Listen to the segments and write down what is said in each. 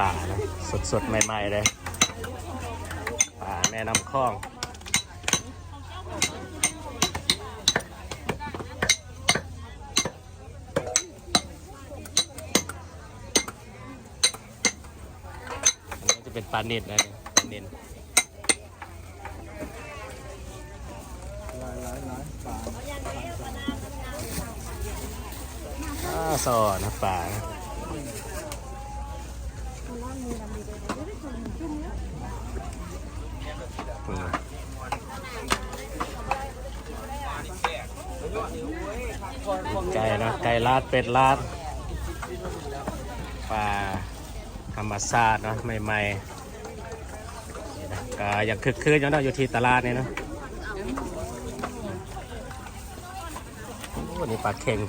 ป่านะสดๆ ใหม่ๆ เลย ป่าแม่น้ำคลองอันนี้จะเป็นปลาเน็ตนะเนี่ยปลาเน็ตหลายหลายหลายปลาอ่าสอนะปลานะอืมไก่ นะไก่ลาดเป็ดลาดปลาธรรมชาติเนาะใหม่ๆนี่นะก็ยังคึกคืนอยู่เนาะอยู่ที่ตลาดนี่เนาะโอ้นี่ปลาเค็ง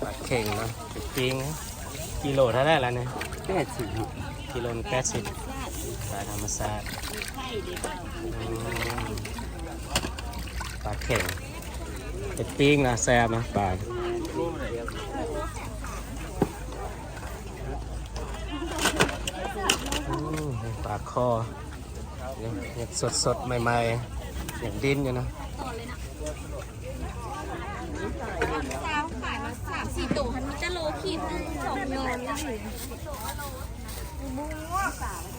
ปลาเข่งเนาะไปปิ้งนะกิโลเท่าไหร่แล้วเนี่ยแปดสิบกิโลแปดสิบปลาธรรมชาติอืมปลาเข่ง ไปปิ้งนะแซ่บนะปลาปลาคอเนี่ยยังสดสดใหม่ๆอย่างดิ้นอยู่นะสาวขายมาสามสี่ตัวคันจะโลขีดสองโลนี่ถึงนี่นะ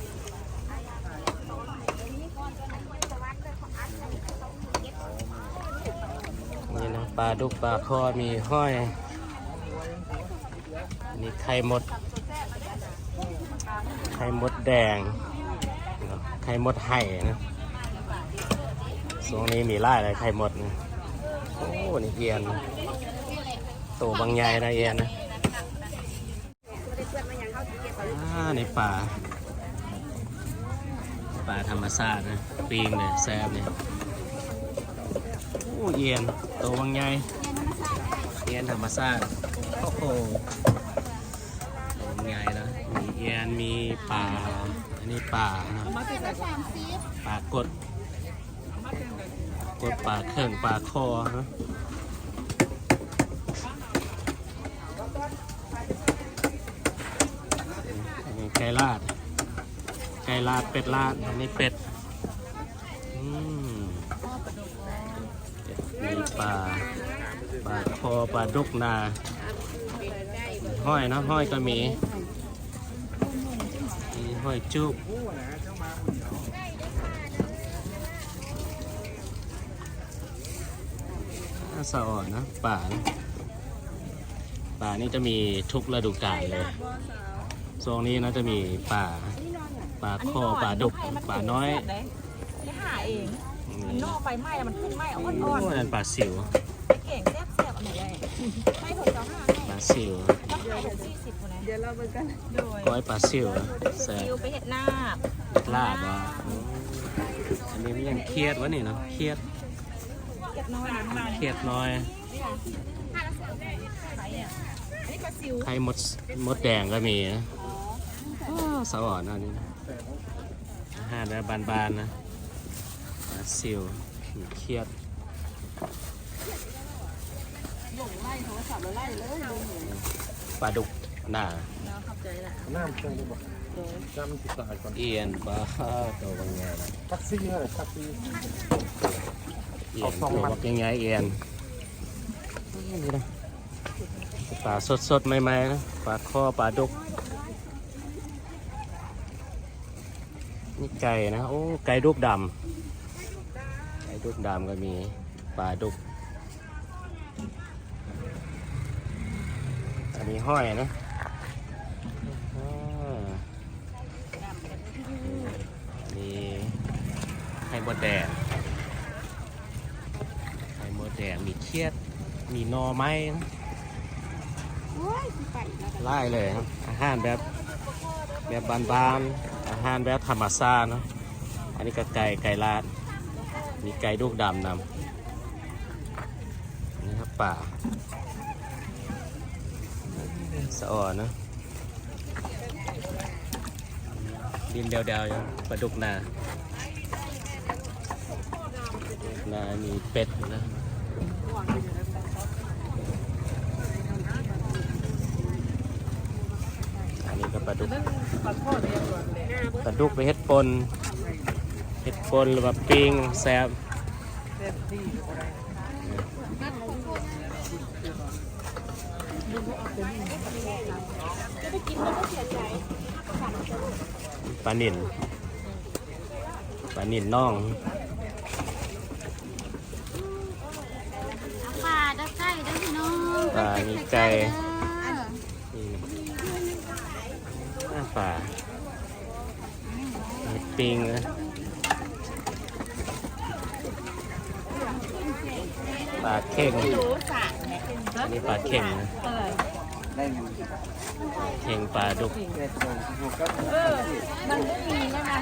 ปลาดุกปลาคอมีห้อยนี่ไข่มด ไข่มดแดง ไข่มดไห่นะช่วงนี้มีไล่เลยไข่มดนะโอ้นี่เอียนตัวบางใหญ่นะเอียนนะอ่าในป่าป่าธรรมชาตินะปีงเลยแซ่บเนี่ยโอ้เอียน ตวบางใหญ่เอียนธรรมชาติโอ้โหตังใหญ่นะมีเอียนมีป่าอันนี้ป่านะสามสิบปลากดกดปลาเครื่องปลาคอนะไก่ลาดไก่ลาดเป็ดลาดอันนี้เป็ดอืมมีปลาปลา คอปลาดุกนาห้อยนะห้อยก็มีมีห้อยจุกน่าสะอ่อนนะป่านะป่านี่จะมีทุกฤดูกาลเลยโซนนี้นะจะมีป่าป่าคอป่าดุกป่าน้อยไม่หาเองมันนี่นอกไฟไหม้แล้วมันขึ้นไหม้อ่โอ้อนยนั่นป่าสิว ป่าสิวต้องขายถึงสี่สิบคนนะเดี๋ยวเราไปกันโดยก้อยป่าสิวแซ่คิวบไปเห็ดหน้าบลาบอะอืมอันนี้มันยังเครียดวะนี่เนาะเครียดเก็ดน้อยนะมาเครียดน้อยขายเนี่ยอันนี้ปลาซิวไข่มดมดแดงก็มีนะอ้าวสะอ่อนนะอันนี้นะอาหารแบบบานๆนะป่าสิวเครียด ปลาดุกหน้าขอบใจละน้ำเครื่องได้บ่น้ำมันติดตายก่อนเอียนปลาตัวบางไงนะทักซี่เลยทักซี่เอียนตัวบางไงเอียนนี่นะปลาสดสดๆใหม่ๆนะปลาคอปลาดุกนี่ไก่นะโอ้ไก่ดุกดำไก่ดุกดำก็มีปลาดุกอันนี้ ห้อยนะอ่าอันนี้ไข่มดแดงไข่มดแดงมีเครียด มีหนอไม้นะไล่เลยนะอาหารแบบแบบบานๆ อาหารแบบธรรมชาตินะอันนี้ก็ไก่ไก่ลาด มีไก่ลูกดำนำนี่ครับป่า สะอ่อนนะดินเดียวๆอยู่ปลาดุกนานามีเป็ดนะอันนี้กับปลาดุกปลาดุกไปเฮ็ดปนเฮ็ดปนหรือว่าปิ้งแซ่บ ปลานิ่นปลานิ่นน่องปลาด้ไก่ด้พี่น้องปลามีไก่นี่หน้าปลาเฮ็ดปิ้งนะปลาเข่งอันนี้ปลาเข่งนะ ได้เงินเข่งปลาดุกเจ็ดโมงหกก็มันไม่มีแล้วนะ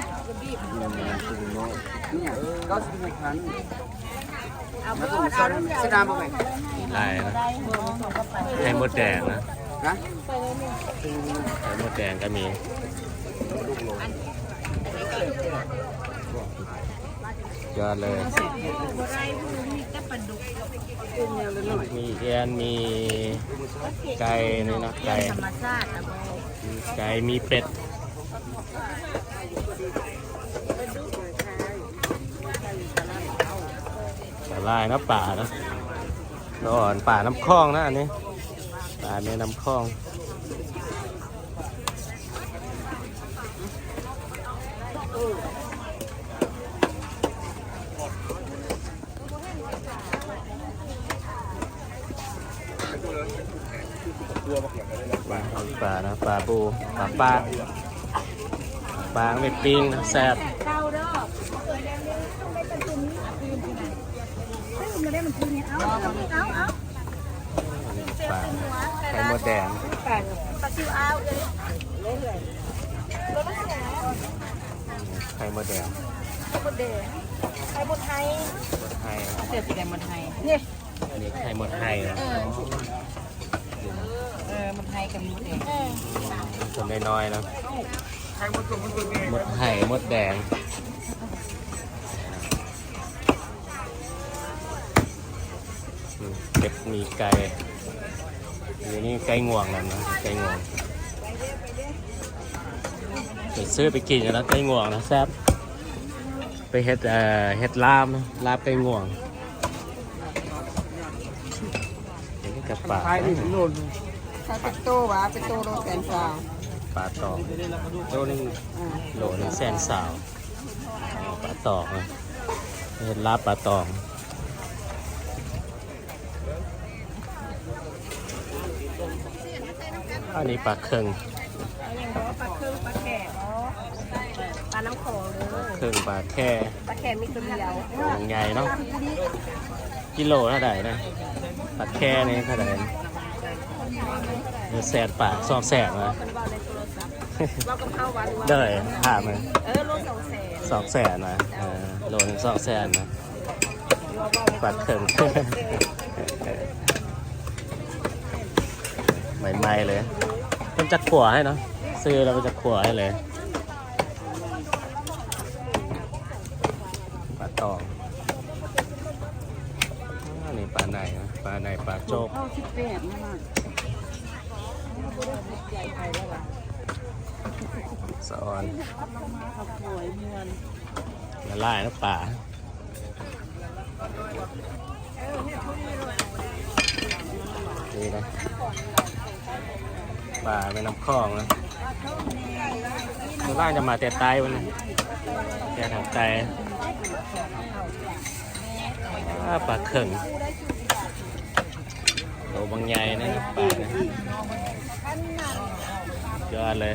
เงินเงินสิบโมงเนี่ยก็สิบหกพันเอามาเพื่ถึองสามสิบดามไหมลายนะไข่มดแดงนะนะไข่มดแดงก็มียอดเลย มีเอียนมีไก่นี่นะไก่ธรรมชาติอะโบมีไก่มีเป็ดปลาลายนะป่านะร้อนป่าน้ำคลองนะอันนี้ป่าในน้ำคลองปลาปลานะ ปลาปูปลาปลาปลาไม่ปิ้งแซ่บเก้าดอกไม่ได้มันคืนเนี่ยเอาเอาเอาเอาปลาไข่มดแดงปลาปลาซิวเอาเลยไข่มดแดงหมดเดงไข่หมดไทยมดไทยเสียบสีแดงหมดไทยเนี่ยอันนี้ไข่มดไทยนะเอ อหมดไทยกับหมดแดงส่วนน้อยๆนะมดไห่มดแดงเก็บมีไก่อันนี้ไก่งวงนั่นนะไก่งวงไปซื้อไปกินกันแล้วไก่งวงนะแซ่บไปเฮ็ดเอ่อเฮ็ดลาบนะลาบไก่งวงอันนี้กับปลา ขายอีกโน่นถ้าเป็นโตวะเป็นโตโลแสนสาวปลาตองโลนึงโลนึงแสนสาวเอาปลาตองนะเฮ็ดลาบปลาตองอันนี้ปลาเคิงอย่างบอกปลาเครื่องปลาแขกปลาน้ำโขงเลยเคิงปลาแค่ปลาแขกมีตัวเดียวตัวใหญ่เนาะกิโลเท่าไหร่นะปลาแค่นี่เท่าไหร่ เดี๋ยวแสนปากสองแสนนะเป็นว่าในโทรศัพท์ว่ากับข้าววันว่าเด้อถามเลยเออโลสองแสนสองแสนนะเออโลนึงสองแสนนะปลาเคิงใหม่ๆเลยเป็นจักขัวให้เนาะซื้อแล้วเป็นจักขัวให้เลยปลาตองอันนี้ป ลาในนะปลาในปลาโจกเข้าสิบแปดนะสอนสวยมวนละลายนะป่านี่นะป่าเป็นน้ำคลองนะตัวล่างจะมาแต่ตายวันนี้แต่ทางไกลอ่าปลาเข่ง ตัวบางใหญ่นะป่านะยอดเลย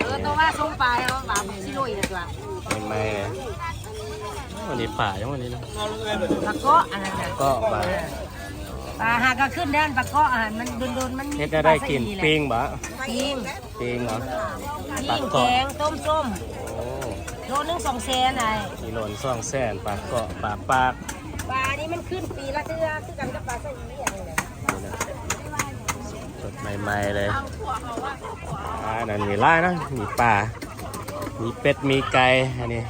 เออตัวว่าส้มปลายเอาแบบชิลุยดีกว่าใหม่ๆเลยวันนี้ป่าจังวันนี้นะปลาเกาะอันนั้นน่ะก็ป่าปลาหากก็ขึ้นด้านปลาเกาะอาหารมันโดนๆมันเฮ็ดได้ได้กินปิ้งบะปิ้งปิ้งเหรอปิ้งแกงต้มส้ม โอ้โลนึงสองแสนไอ้กิโลนซ่องแสนปลาเกาะปลาปากปลานี่มันขึ้นปีละเทื่อคือกันกับปลาสลีอะไรเนี่ยนี่นะสดใหม่ๆเลยอ่านั่นมีไล่นะมีปลามีเป็ดมีไก่อันนี้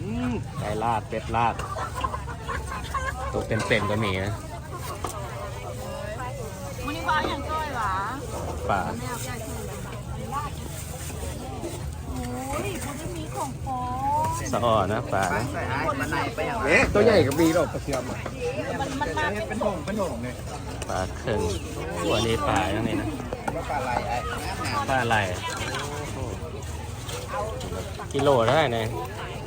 อืมไก่ลาดเป็ดลาดตัวเป็นๆก็มีนะมันนี่ว่าอย่างก้อยหวาป่าโอ้ยคุณจะมี ของโปสะอ่อนนะป่านะเอ๊ะตัวใหญ่ก็มีหรอกกระเทียมมันมันมาเป็นหงเป็นหงเลยปลาเค็งตัวนี้ปลาอย่างนี้นะว่าปลาไหลไอ้ปลาอะไรโอ้กิโลเท่าไหร่เนี่ย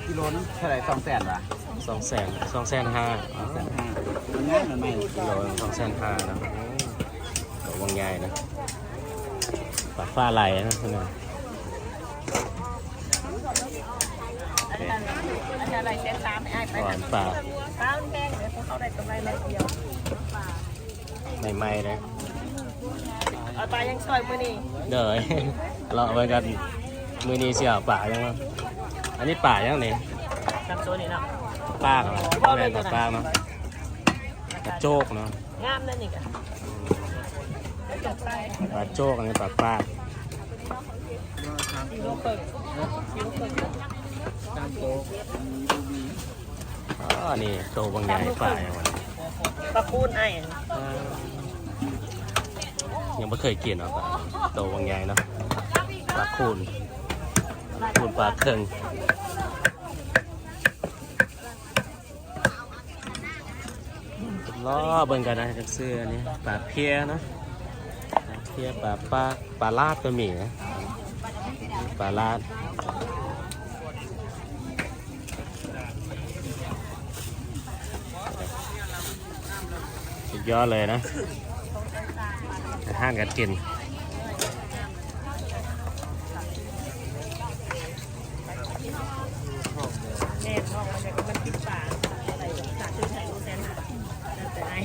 กิโลนึงเท่าไหร่สองแสนบาทสองแสนสองแสนห้าสองแสนห้ามันง่ายมันไม่กิโลสองแสนห้านะโอ้ตัววงใหญ่นะปลาฟ้าไหลนะเพื่อน อาจารย์อาจารย์อะไรเส้นตามไอ้ไปก่อนปลาข้าวแห้งเดี๋ยวเขาได้กำไรเลยเดียวใหม่ๆเลยเอาปลายังซอยมือนี่เด้อเราเอาไว้กันมือนี้เสียป่ายังวะอันนี้ป่ายังนี่จำตัวนี้เนาะปากเหรอแม่นปลาปากเนาะปลาโจกเนาะงามนั่นอีกอะจบไปปลาโจกอันนี้ปลาปากยูโรเปิดยูโรเปิด ตามโตมีดูบีอ๋อนี่โตบางใหญ่ป่าอย่างวันนี้ปลาคูนไอ้ยังไม่เคยกินหรอกปลาโตบางใหญ่เนาะปลาคูนปลาคูนปลาเคิงล้อเบิ่งกันนะจักเสื้ออันนี้ปลาเพียเนาะปลาเพียปลาปลาปลาลาดก็มีนะปลาลาด สุดยอดเลยนะอาหารกันกิน แน่นอกมันจะมันติดปลาอะไรสาชื่อไทยรู้แซนแต่ไอ้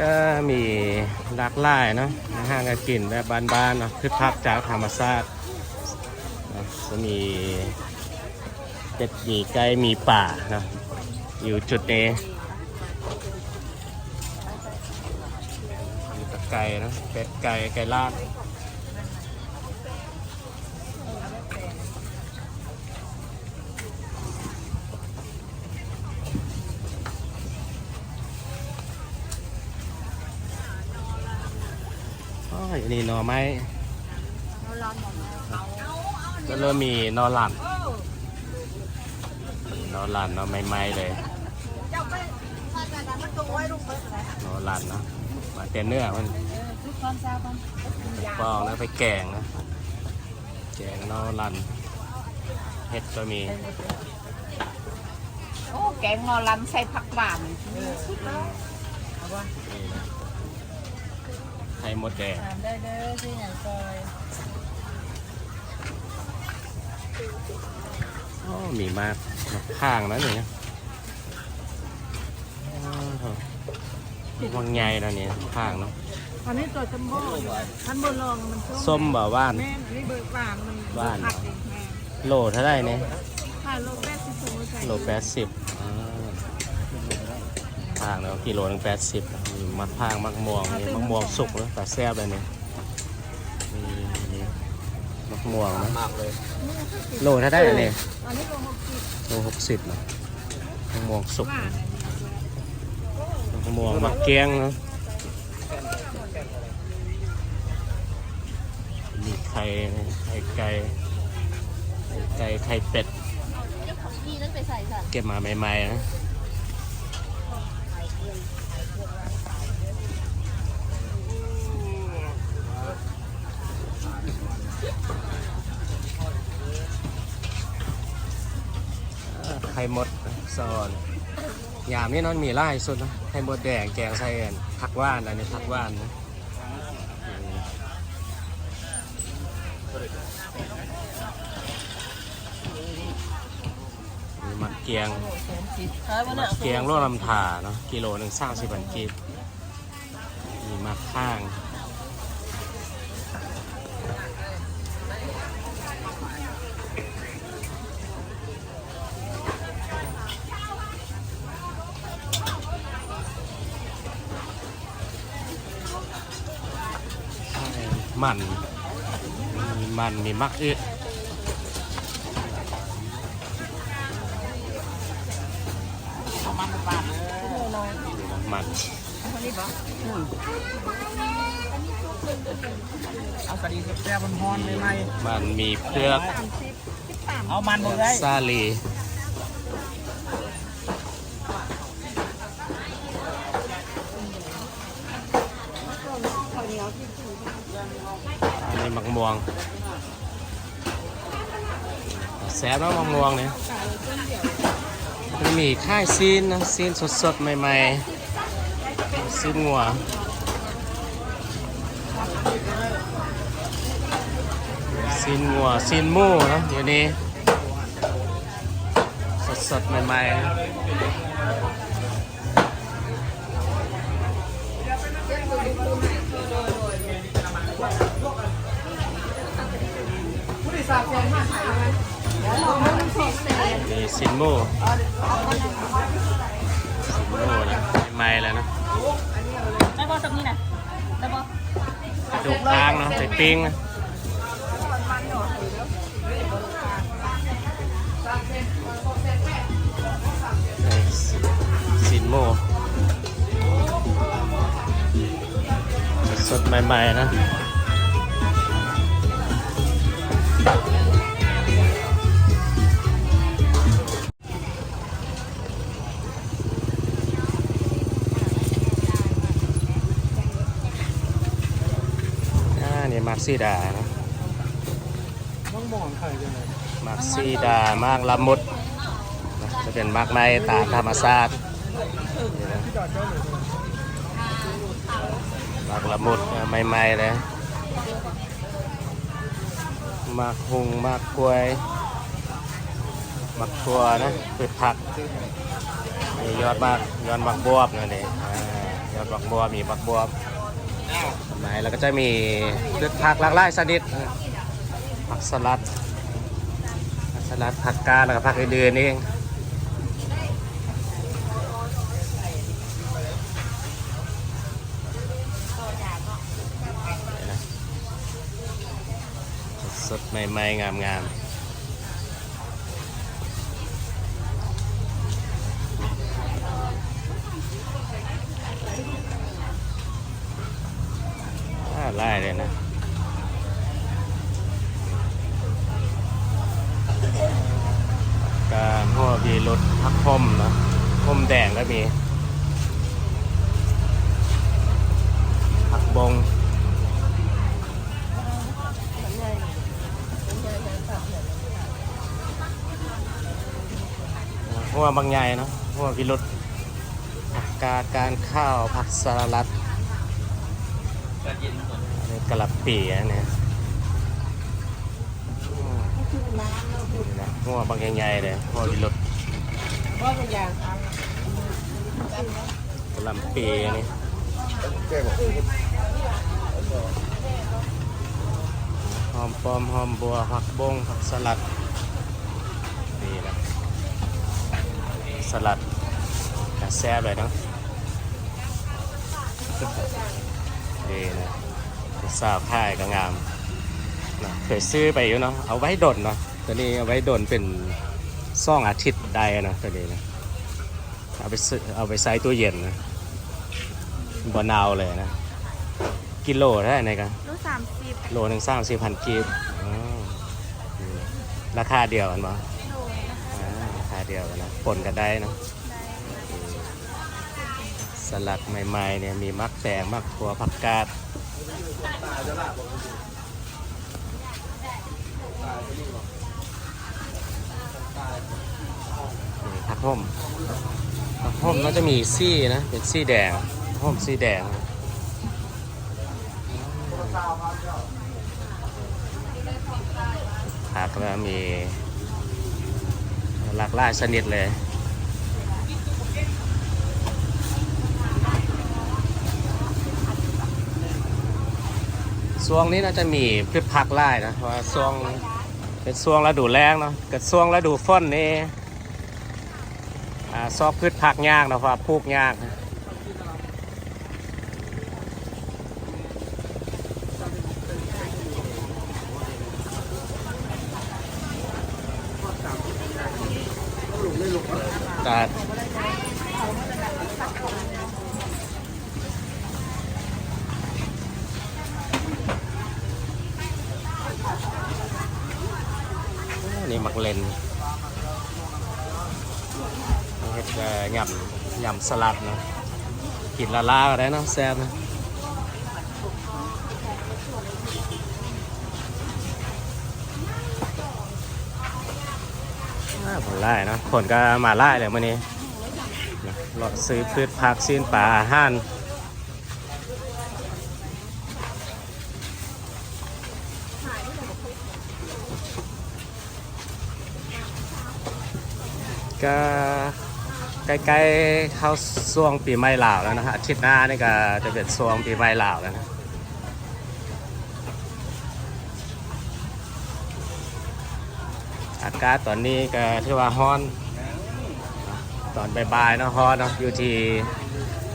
ก็มี หลายเนาะอาหารการกินแบบบ้านๆเนาะคือพักจากธรรมชาตินะจะมีเป็ดมีไก่มีป่าเนาะอยู่จุดนี้มีตะไก่เนาะเป็ดไก่ไก่ลาด อ๋ออันนี้หน่อไม้ก็เริ่มมีหนอหลันหนอหลันเนาะใหม่ๆเลยหนอหลันเนาะมาแต่เนื้อมันปองแล้วไปแกงนะแกงหนอหลันเห็ดก็มีโอ้แกงนอลำใส่ผักหวานนี่นะไข่ มดแดงถามได้เด้อที่อย่างซอยอ๋อมีมากมาข้างนะเนี่ยวังใหญ่แล้วเนี่ยข้างเนาะอันนี้ตัวจัมโบ้ท่านบนลองมันส้มบ่าว่านแม่นี่เบิกหวานมันหวานผักเองแม่โลเท่าไหรเนี่ยค่ะโลแปดสิบสูงใส่โลแปดสิบทางแล้วกิโลหนึงแปดสิบ มีมักพร้างมักม่วงมีมักม่วงสุกแล้วแต่แซ่บเลยเนี่ยมีมักม่วงนะมากเลยโลเท่าไหรเนี่ยอันนี้โลหกสิบโลหกสิบนะมักม่วงสุกหวานมักม่วงมักเกี้ยงนะมีไข่ไข่ไก่ไข่ไก่ไข่เป็ดพี่นั่นไปใส่ค่ะเก็บมาใหม่ๆนะ ไข่มดซอนยามนี่นอนมีไล่สุดนะไข่มดแดงแกงไส้เอ็นผักว่านอันนี้ผักว่านนะอืมมีมักเกียงเฮ้ยวันมันี้กเกียงโลลำถาเนาะกิโลหนึ่งสร้างสิบพันกีบ มันมีมันมีมักอึมันบาทเลยมันคนนี้บอกเอาสดีแซ่บๆฮอนๆใหม่มันมีเปลือกๆเอามันหมดเลยซาลี ม่วงแซ่บเนาะมักม่วงเนี่ยมันมีค่ายซีนนะซีนสดๆ ใหม่ๆซีนงัวซีนงัวซีนมูนะเดี๋ยวนี้สดๆ ใหม่ๆ มีซินโม่ซินโม่นะใหม่ๆแล้วนะได้บอสักนี้นะได้บอจุกทางเนาะใส่ปิ้งนะนี่ซินโม่สดๆใหม่ๆนะ ซีดานะต้องมองไข่ยังไงมักซีดามากละมุดนะจะเป็นมักไม้ตามธรรมชาตินี่นะที่จอดเจ้าหนูมักละมุดใหม่ๆเลยมักหุงมักกล้วยมักทัวนะเป็นผักมียอดมักยอดมักบวบนั่นเองอ่ายอดมักบวบมีมักบวบ สมัยแล้วก็จะมีพืชผักหลากหลายชนิดผักสลัดผักสลัดผักกาดแล้วก็ผักอื่นๆเองนี่นะสดใหม่ๆงามๆ อ่าไล่เลยนะการหัวมีรถพักพมนะพมแดงก็มีผักบง หัวบางใหญ่เนาะหัวพิรุษผักกาดการข้าวผักสลัดอันนี้กะหล่ำปีเนี้ยอืมนี่นะหัวบางใหญ่ๆเลยหัววิรุษว่าเป็นอย่างกะหล่ำปีอันนี้หอมปอมหอมบัวผักบงผักสลัด สลัดกระแซบเลยเนาะนี่นะสาวค่ายก็งามนะเคยซื้อไปอยู่เนาะเอาไว้ดนเนาะตัวนี้เอาไว้ดนเป็นซ่องอาทิตย์ใดนะตัวนี้นะเอาไปซื้อเอาไปใส่ตู้เย็นนะบนาวเลยนะกิโลได้ไหนกันรถสามสิบโลหนึ่งสามสี่พันกีบอ๋อนี่ราคาเดียวกันปะโลนะคะอ่าราคา เดียวกันนะปนกันได้นะสลัดใหม่ๆเนี่ยมีมักแตงมักถั่วผักกาดผักห่มผักห่มก็จะมีซี่นะ เป็นซี่แดงห่มซี่แดงผักแล้วมี หลากหลายชนิดเลย ช่วงนี้น่าจะมีพืชผักไล่นะเพราะว่าช่วงเป็นช่วงฤดูแล้งเนาะกับช่วงฤดูฝนนี่อ่าซอกพืชผักยากนะเพราะว่าปลูกยากนะ นี่มักเลนเฮ็ดเอ่อยำยำสลัดนะกินละลาก็ได้นะแซ่บนะผลไล่นะคนก็มาไล่เลยมื่อนี้รถซื้อพืชผักซื้อปลาอาหาร ก็ใกล้ๆเข้าช่วงปีใหม่ลาวแล้วนะฮะอาทิตย์หน้านี่ก็จะเป็นช่วงปีใหม่ลาวแล้วนะอากาศตอนนี้ก็ถือว่าร้อน ตอนบ่ายๆเนาะร้อนเนาะอยู่ที่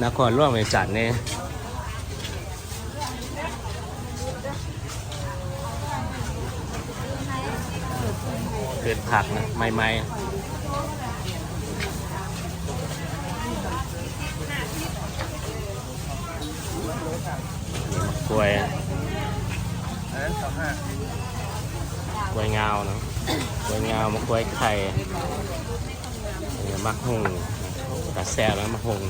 นครหลวงเวียงจันทน์นี่เกิดผักนะใหม่ๆนี่มะ กล้วยอันนั้นสองห้ากล้วยงาวเนาะกล้วยงาวมะกล้วยไข่เนี่ยมักหุงกระแซวแล้วมักหุง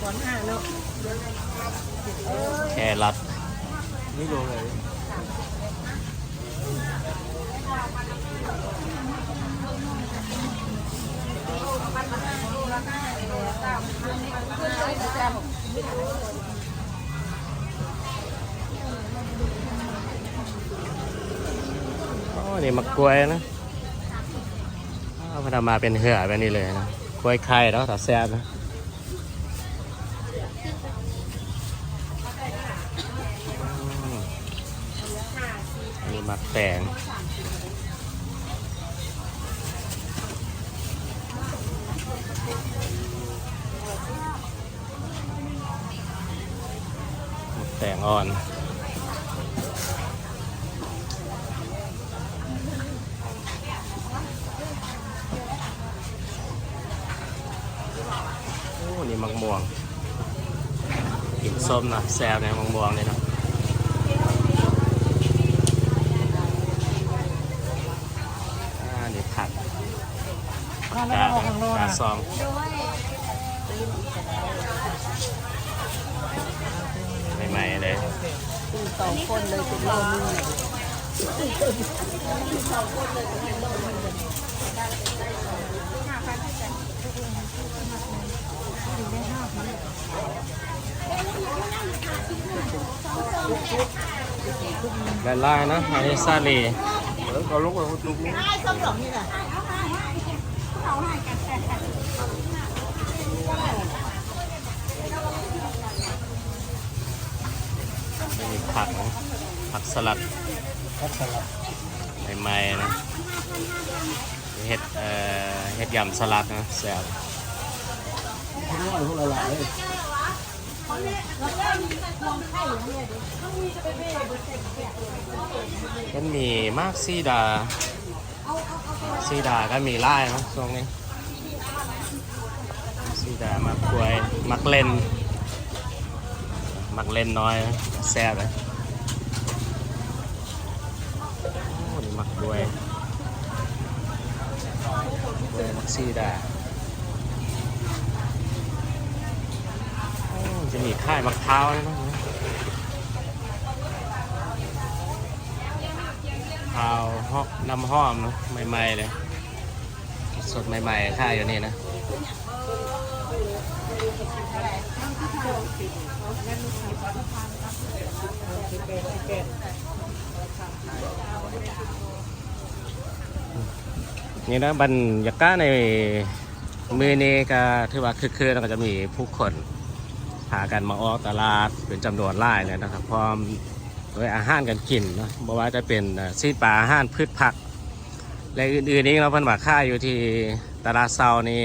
สอนห้าเนาะแครอทนี่ดูเลย นี่มะกล้วยนะเอาพนำมาเป็นเหือแบบนี้เลยนะกล้วยไข่เนาะแต่แซ่บนะอืมนี่มักแตงมักแตงอ่อน โอ้นี่ มังม่วงกินส้มนะแซ่บเนี่ยมังม่วงเลยเนาะอ่านี่ผักกาดกาซองใหม่ๆเลยสองคนเลยเป็นโลนึ งละลายนะอันนี้ซาลีเออเขาลุกเลยลุกลุกส้มหลงนี่แหละมีผักนะผักสลัดครับสลับใหม่ๆนะเห็ดเอ่อเห็ดยำสลัดนะแซ่บพวกน้อยพวกละลายเลย มันมีมากซีดาซีดาก็มีไล่เนอะช่วงนี้ซีดามักกวยมักเล่น มักเล่นน้อยแซ่บเลยโอ้นี่มักกวยมักซีดาโอ้ จะมีค่ายมะพร้าวด้วยนะข้าวหอมน้ำหอมนอะใหม่ๆเลย สดใหม่ๆค่ายอยู่นี่นะนี่นะบรรยากาศในมือนี้ก็ถือว่าคึกคืนแล้วก็จะมีผู้คน พากันมาออกตลาดเป็นจำนวนหลายเลยนะครับพร้อมด้วยอาหารกันกินเนาะบ่ว่าจะเป็นซีดปลาอาหารพืชผัก และอื่นๆนี้เราเพิ่นว่าค่าอยู่ที่ตลาดเซานี่